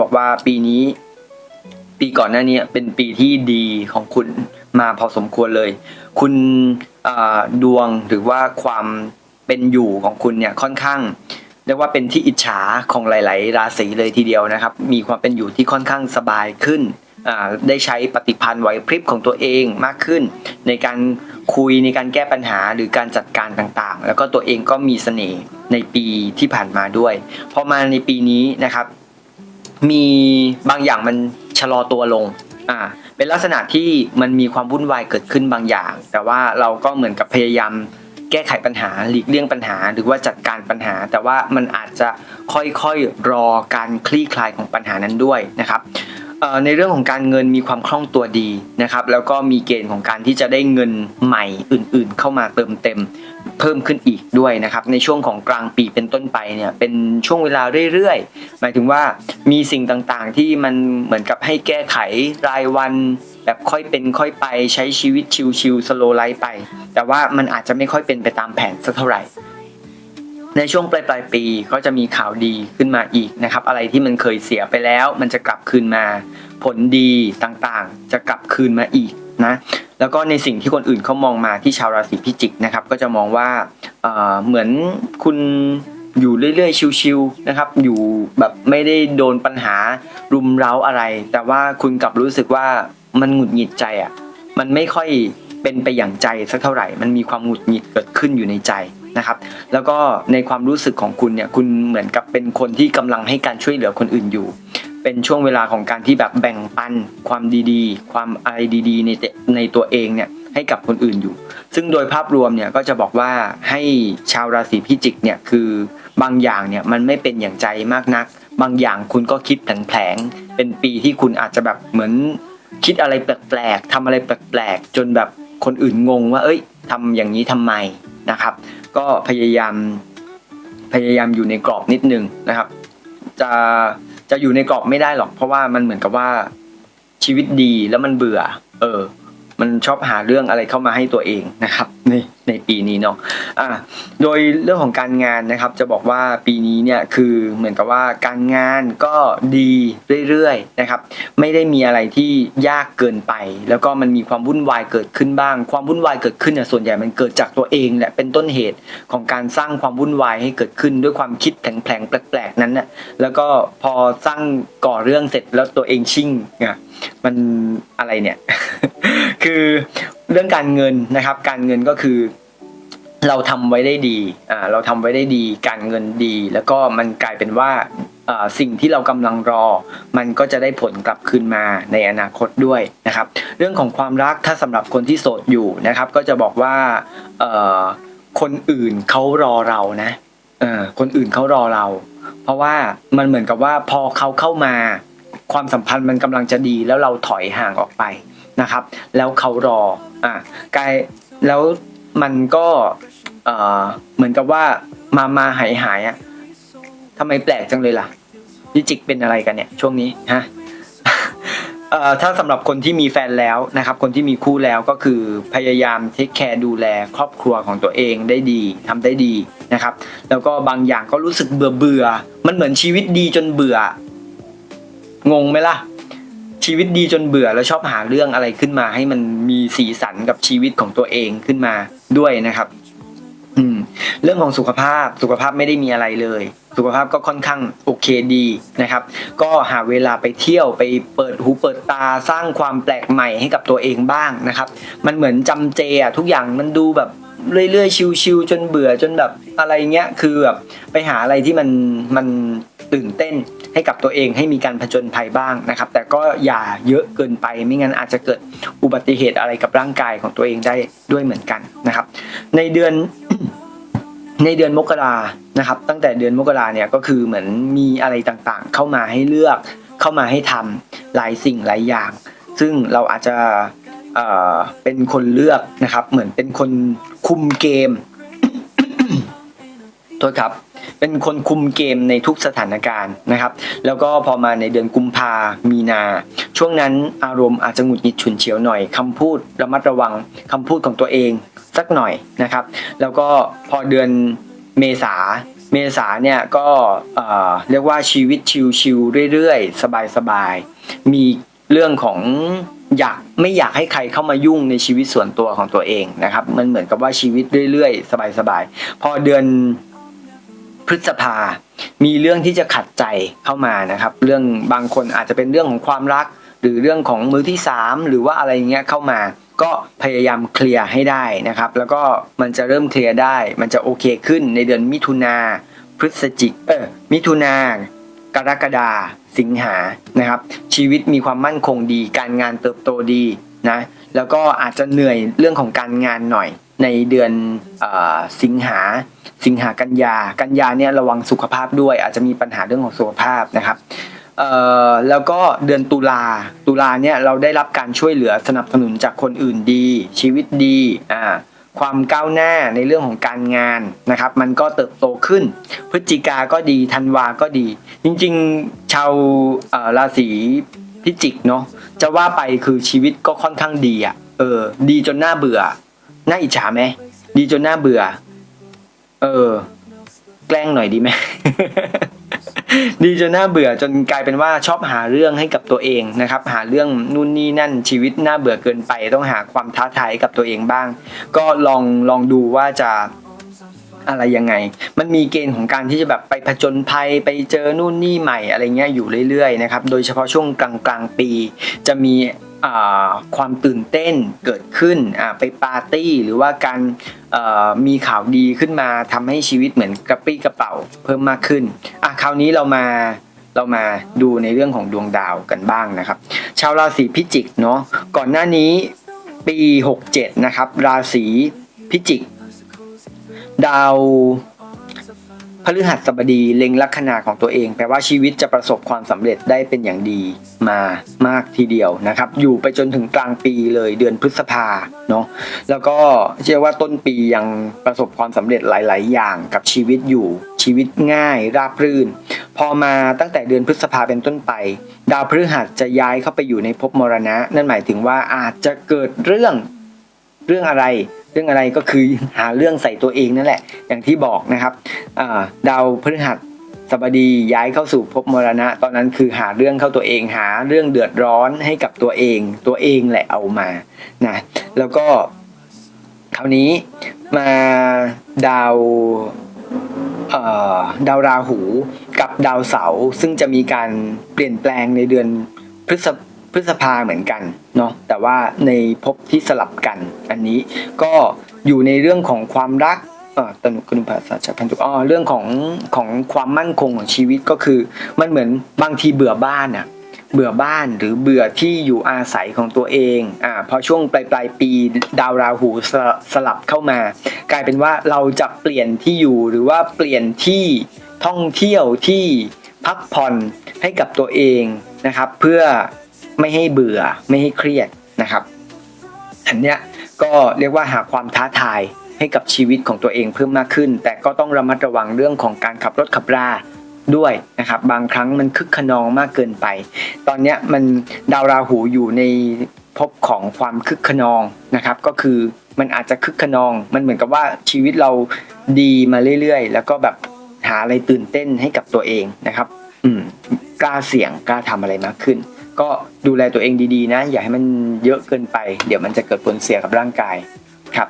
บอกว่าปีนี้ ปีก่อนหน้านี้เป็นปีที่ดีของคุณมาพอสมควรเลย คุณดวงหรือว่าความเป็นอยู่ของคุณเนี่ยค่อนข้างเรียกว่าเป็นที่อิจฉาของหลาย ๆ ราศีเลยทีเดียวนะครับ มีความเป็นอยู่ที่ค่อนข้างสบายขึ้นได้ใช้ปฏิพันธ์ไหวพริบของตัวเองมากขึ้น ในการคุยในการแก้ปัญหาหรือการจัดการต่างๆ แล้วก็ตัวเองก็มีเสน่ห์ในปีที่ผ่านมาด้วยพอมาในปีนี้นะครับ มีบางอย่างมันชะลอตัวลง อ่า เป็นลักษณะที่มันมีความวุ่นวายเกิดขึ้นบางอย่าง แต่ว่าเราก็เหมือนกับพยายามแก้ไขปัญหาหลีกเลี่ยงปัญหา หรือว่าจัดการปัญหา แต่ว่ามันอาจจะค่อยๆรอการคลี่คลายของปัญหานั้นด้วยนะครับเอ่อในเรื่องของการเงินมีความคล่องตัวดีนะครับ แล้วก็มีเกณฑ์ของการที่จะได้เงินใหม่อื่นๆ เข้ามาเติมเต็ม เพิ่มขึ้นอีกด้วยนะครับ ในช่วงของกลางปีเป็นต้นไปเนี่ยเป็นช่วงเวลาเรื่อยๆ หมายถึงว่ามีสิ่งต่างๆที่มันเหมือนกับให้แก้ไขรายวัน แบบค่อยเป็นค่อยไปใช้ชีวิตชิลๆสโลไลฟ์ไป แต่ว่ามันอาจจะไม่ค่อยเป็นไปตามแผนสักเท่าไหร่ในช่วงปลายปลายปีก็จะมีข่าวดีขึ้นมาอีกนะครับ อะไรที่มันเคยเสียไปแล้ว มันจะกลับคืนมา ผลดีต่างๆ จะกลับคืนมาอีก นะแล้วก็ในสิ่งที่คนอื่นเขามองมาที่ชาวราศีพิจิกนะครับ ก็จะมองว่าเเหมือนคุณอยู่เรื่อยๆ ชิวๆนะครับ อยู่แบบไม่ได้โดนปัญหารุมเร้าอะไร แต่ว่าคุณกลับรู้สึกว่ามันหงุดหงิดใจอะ มันไม่ค่อยเป็นไปอย่างใจสักเท่าไหร่ มันมีความหงุดหงิดเกิดขึ้นอยู่ในใจนะครับ แล้วก็ในความรู้สึกของคุณเนี่ย คุณเหมือนกับเป็นคนที่กำลังให้การช่วยเหลือคนอื่นอยู่ เป็นช่วงเวลาของการที่แบบแบ่งปันความดีๆ ความอะไรดีๆในในตัวเองเนี่ยให้กับคนอื่นอยู่ ซึ่งโดยภาพรวมเนี่ยก็จะบอกว่าให้ชาวราศีพิจิกเนี่ยคือบางอย่างเนี่ยมันไม่เป็นอย่างใจมากนัก บางอย่างคุณก็คิดแผลงๆเป็นปีที่คุณอาจจะแบบเหมือนคิดอะไรแปลกๆทำอะไรแปลกๆจนแบบคนอื่นงงว่า เอ้ยทำอย่างนี้ทำไมนะครับ ก็พยายามพยายามอยู่ในกรอบนิดนึงนะครับ จะจะอยู่ในกรอบไม่ได้หรอก เพราะว่ามันเหมือนกับว่าชีวิตดีแล้วมันเบื่อ เออ มันชอบหาเรื่องอะไรเข้ามาให้ตัวเองนะครับในในปีนี้เนาะอะโดยเรื่องของการงานนะครับจะบอกว่าปีนี้เนี่ยคือเหมือนกับว่าการงานก็ดีเรื่อยๆนะครับ ไม่ได้มีอะไรที่ยากเกินไป แล้วก็มันมีความวุ่นวายเกิดขึ้นบ้าง ความวุ่นวายเกิดขึ้นเนี่ยส่วนใหญ่มันเกิดจากตัวเองแหละเป็นต้นเหตุของการสร้างความวุ่นวายให้เกิดขึ้นด้วยความคิดแผลงๆแปลกๆนั้นน่ะแล้วก็พอสร้างก่อเรื่องเสร็จแล้วตัวเองชิ่งอะมันอะไรเนี่ย คือเรื่องการเงินนะครับ การเงินก็คือเราทำไว้ได้ดี อ่า เราทำไว้ได้ดี การเงินดี แล้วก็มันกลายเป็นว่าสิ่งที่เรากำลังรอ มันก็จะได้ผลกลับคืนมาในอนาคตด้วยนะครับ เรื่องของความรักถ้าสำหรับคนที่โสดอยู่นะครับ ก็จะบอกว่าคนอื่นเขารอเรานะคนอื่นเขารอเรา เพราะว่ามันเหมือนกับว่าพอเขาเข้ามา ความสัมพันธ์มันกำลังจะดีแล้วเราถอยห่างออกไป นะครับ แล้วเขารออะกลายแล้วมันก็เอ่อเหมือนกับว่ามามาหายหายอะทำไมแปลกจังเลยล่ะพิจิกเป็นอะไรกันเนี่ยช่วงนี้ฮะเอ่อถ้าสำหรับคนที่มีแฟนแล้วนะครับ คนที่มีคู่แล้วก็คือพยายามเทคแคร์ดูแลครอบครัวของตัวเองได้ดีทำได้ดีนะครับ แล้วก็บางอย่างก็รู้สึกเบื่อเบื่อมันเหมือนชีวิตดีจนเบื่องงไหมล่ะ ชีวิตดีจนเบื่อแล้วชอบหาเรื่องอะไรขึ้นมา ให้มันมีสีสันกับชีวิตของตัวเองขึ้นมาด้วยนะครับ อืม เรื่องของสุขภาพสุขภาพไม่ได้มีอะไรเลย สุขภาพก็ค่อนข้างโอเคดีนะครับ ก็หาเวลาไปเที่ยวไปเปิดหูเปิดตาสร้างความแปลกใหม่ให้กับตัวเองบ้างนะครับ มันเหมือนจำเจอะทุกอย่างมันดูแบบเรื่อยๆชิวๆจนเบื่อจนแบบอะไรเงี้ยคือแบบไปหาอะไรที่มันมัน ตื่นเต้นให้กับตัวเองให้มีการผจญภัยบ้างนะครับ แต่ก็อย่าเยอะเกินไปไม่งั้นอาจจะเกิดอุบัติเหตุอะไรกับร่างกายของตัวเองได้ด้วยเหมือนกันนะครับ ในเดือนในเดือนมกรานะครับ ตั้งแต่เดือนมกราเนี่ยก็คือเหมือนมีอะไรต่างๆ เข้ามาให้เลือกเข้ามาให้ทำหลายสิ่งหลายอย่าง ซึ่งเราอาจจะเเป็นคนเลือกนะครับ เหมือนเป็นคนคุมเกมโทษครับ เป็นคนคุมเกมในทุกสถานการณ์นะครับ แล้วก็พอมาในเดือนกุมภามีนา ช่วงนั้นอารมณ์อาจจะหงุดหงิดฉุนเฉียวหน่อยคำพูดระมัดระวังคำพูดของตัวเองสักหน่อยนะครับ แล้วก็พอเดือนเมษาเมษาเนี่ยก็เอ่อเรียกว่าชีวิตชิลๆเรื่อยๆ สบายๆ มีเรื่องของอยากไม่อยากให้ใครเข้ามายุ่งในชีวิตส่วนตัวของตัวเองนะครับ มันเหมือนกับว่าชีวิตเรื่อยๆ สบายๆ พอเดือน พฤษภา มีเรื่องที่จะขัดใจเข้ามานะครับ เรื่องบางคนอาจจะเป็นเรื่องของความรัก หรือเรื่องของมือที่สามหรือว่าอะไรเงี้ยเข้ามา ก็พยายามเคลียร์ให้ได้นะครับ แล้วก็มันจะเริ่มเคลียร์ได้ มันจะโอเคขึ้นในเดือนมิถุนาพฤศจิกเออมิถุนากรกฎาสิงหานะครับ ชีวิตมีความมั่นคงดี การงานเติบโตดีนะแล้วก็อาจจะเหนื่อยเรื่องของการงานหน่อยในเดือนออสิงหา สิงหากันยากันยาเนี่ยระวังสุขภาพด้วย อาจจะมีปัญหาเรื่องของสุขภาพนะครับแล้วก็เดือนตุลาตุลาเนี่ยเราได้รับการช่วยเหลือสนับสนุนจากคนอื่นดี ชีวิตดีอ่าความก้าวหน้าในเรื่องของการงานนะครับ มันก็เติบโตขึ้น พฤศจิกาก็ดีธันวาก็ดี จริงๆชาวราศีพิจิกเนาะจะว่าไปคือชีวิตก็ค่อนข้างดีอะ่ะเออดีจนน่าเบื่อน่าอิจฉาไหมดีจนน่าเบื่อ เออ แกล้งหน่อยดีไหม ดีจนน่าเบื่อจนกลายเป็นว่าชอบหาเรื่องให้กับตัวเองนะครับ หาเรื่องนู่นนี่นั่นชีวิตน่าเบื่อเกินไป ต้องหาความท้าทายกับตัวเองบ้าง ก็ลองลองดูว่าจะอะไรยังไง มันมีเกณฑ์ของการที่จะแบบไปผจญภัยไปเจอนู่นนี่ใหม่อะไรเงี้ยอยู่เรื่อยๆนะครับ โดยเฉพาะช่วงกลางกลางๆปี จะมี ความตื่นเต้นเกิดขึ้นไปปาร์ตี้หรือว่าการมีข่าวดีขึ้นมาทำให้ชีวิตเหมือนกระปี้กระเป๋าเพิ่มมากขึ้นอะคราวนี้เรามาเรามาดูในเรื่องของดวงดาวกันบ้างนะครับ ชาวราศีพิจิกเนาะก่อนหน้านี้ปี 67 นะครับ ราศีพิจิก ดาว พฤหัสบดีเล็งลัคนาของตัวเอง แปลว่าชีวิตจะประสบความสำเร็จได้เป็นอย่างดีมามากทีเดียวนะครับ อยู่ไปจนถึงกลางปีเลยเดือนพฤษภาเนาะแล้วก็เชื่อว่าต้นปียังประสบความสำเร็จหลาย ๆ อย่างกับชีวิตอยู่ชีวิตง่ายราบรื่น พอมาตั้งแต่เดือนพฤษภาเป็นต้นไป ดาวพฤหัสจะย้ายเข้าไปอยู่ในภพมรณะ นั่นหมายถึงว่าอาจจะเกิดเรื่องเรื่องอะไร เรื่องอะไรก็คือหาเรื่องใส่ตัวเองนั่นแหละ อย่างที่บอกนะครับาดาวพฤหัสสบดีย้ายเข้าสู่ภพมรณะ ตอนนั้นคือหาเรื่องเข้าตัวเอง หาเรื่องเดือดร้อนให้กับตัวเอง ตัวเองแหละเอามานะแล้วก็คราวนี้มาดาวดาวราหูกับดาวเสาร์ซึ่งจะมีการเปลี่ยนแปลงในเดือนพฤษพฤษภาเหมือนกันเนาะแต่ว่าในภพที่สลับกัน อันนี้ก็อยู่ในเรื่องของความรักเออตนุกนุภาษาจาพันธุอ๋อเรื่องของของความมั่นคงของชีวิตก็คือ มันเหมือนบางทีเบื่อบ้านอะเบื่อบ้านหรือเบื่อที่อยู่อาศัยของตัวเองอ่าพอช่วงปลายปลายปีดาวราหูสสลับเข้ามา กลายเป็นว่าเราจะเปลี่ยนที่อยู่หรือว่าเปลี่ยนที่ท่องเที่ยวที่พักผ่อนให้กับตัวเองนะครับ เพื่อไม่ให้เบื่อไม่ให้เครียดนะครับอันเนี้ย ก็เรียกว่าหาความท้าทายให้กับชีวิตของตัวเองเพิ่มมากขึ้น แต่ก็ต้องระมัดระวังเรื่องของการขับรถขับราด้วยนะครับบางครั้งมันคึกขนองมากเกินไป ตอนนี้มันดาวราหูอยู่ในภพของความคึกขนองนะครับ ก็คือมันอาจจะคึกขนอง มันเหมือนกับว่าชีวิตเราดีมาเรื่อยๆ แล้วก็แบบหาอะไรตื่นเต้นให้กับตัวเองนะครับ อืมกล้าเสี่ยงกล้าทำอะไรมากขึ้น ก็ดูแลตัวเองดีๆนะ อย่าให้มันเยอะเกินไป เดี๋ยวมันจะเกิดผลเสียกับร่างกายครับ